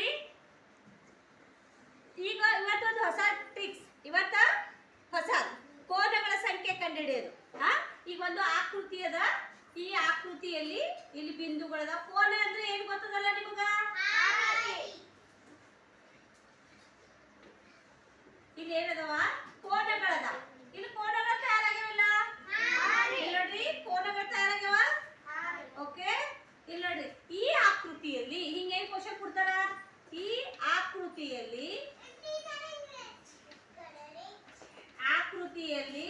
ನೋಡ್ರಿ ಈಗ ಇವತ್ತೊಂದು ಹೊಸ ಟ್ರಿಕ್ಸ್ ಇವತ್ತ ಹೊಸ ಕೋನಗಳ ಸಂಖ್ಯೆ ಕಂಡುಹಿಡಿಯೋದು. ಹಾ ಈಗ ಒಂದು ಆಕೃತಿ ಅದ. ಈ ಆಕೃತಿಯಲ್ಲಿ ಇಲ್ಲಿ ಬಿಂದುಗಳದ ಕೋನ ಅಂದ್ರೆ ಏನ್ ಗೊತ್ತದಲ್ಲ ನಿಮಗ? ಇಲ್ಲಿ ಏನದವ ಕೋನಗಳದ ಇಲ್ಲಿ ಕೋನಗಳು ತಯಾರಾಗ್ಯಾವಿಲ್ಲ ಇಲ್ಲಿ ನೋಡ್ರಿ ಕೋನಗಳು ತಯಾರಾಗ್ಯಾವ ಓಕೆ ಇಲ್ಲಿ ನೋಡ್ರಿ ಈ ಆಕೃತಿಯಲ್ಲಿ ಹಿಂಗೆ ಏನ್ ಕ್ವಶನ್ ಕೊಡ್ತಾರ ಈ ಆಕೃತಿಯಲ್ಲಿ ಆಕೃತಿಯಲ್ಲಿ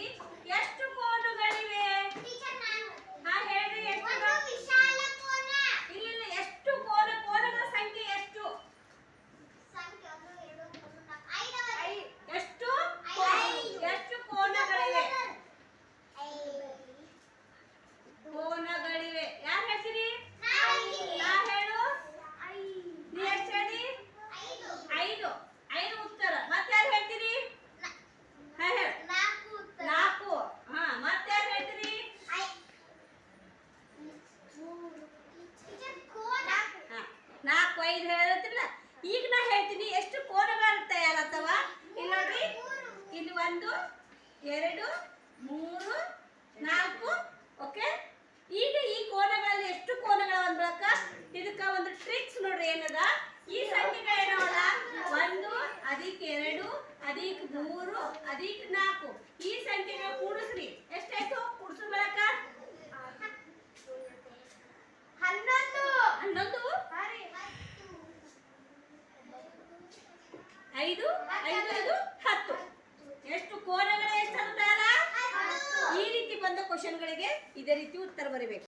ಎಷ್ಟು ಕೋನಗಳಿವೆ ಹಾ ಹೇಳ್ರಿ ಎಷ್ಟು ಇಲ್ಲ ಇಲ್ಲ ಎಷ್ಟು ಕೋನ ಕೋನಗಳ ಸಂಖ್ಯೆ ಎಷ್ಟು ಎಷ್ಟು ಕೋ- ಎಷ್ಟು ಕೋನಗಳಿವೆ ಕೋನಗಳಿವೆ ಯಾರು ಹೇಳ್ತೀರಿ ನಾ ಹೇಳು ನೀ ಎಷ್ಟು ಹೇಳಿ ಐದು ಐದು ಉತ್ತರ ಮತ್ತೆ ಯಾರು ಹೇಳ್ತೀರಿ ಹಾ ಹೇಳು ನಾಲ್ಕು ಹಾ ಮತ್ತೆ ಯಾರು ಹೇಳ್ತೀರಿ ಹಾ ನಾಲ್ಕು, ಐದು ಹೇಳತ್ತಿಲ್ಲ ಈಗ ನಾ ಹೇಳ್ತೀನಿ, ಎಷ್ಟು ಕೋನಗಳು ತಯಾರತ್ತವ ಇಲ್ಲಿ ನೋಡ್ರಿ ಇಲ್ಲಿ ಒಂದು, ಎರಡು, ಮೂರು, ನಾಲ್ಕು ಓಕೆ ಈಗ ಈ ಕೋನಗಳಲ್ಲಿ ಎಷ್ಟು ಕೋನಗಳ ಅಂದ್ರಕ್ಕ ಇದಕ್ಕ ಒಂದು ಟ್ರಿಕ್ಸ್ ನೋಡ್ರಿ, ಏನದ? ಈ ಸಂಖ್ಯೆಗಳೇನವಲ್ಲ ಒಂದು ಅದಕ್ಕೆ ಎರಡು ಅದಕ್ಕೆ ಮೂರು ಅದಕ್ಕೆ ನಾಲ್ಕು. ಈ ಸಂಖ್ಯೆಗಳು ಕೂಡಿಸ್ರಿ. ಐದು ಐದು ಐದು ಹತ್ತು. ಎಷ್ಟು ಕೋನಗಳ ಎಷ್ಟು ಈ ರೀತಿ ಬಂದ ಕ್ವಶನ್ಗಳಿಗೆ ಇದೇ ರೀತಿ ಉತ್ತರ ಬರಬೇಕು.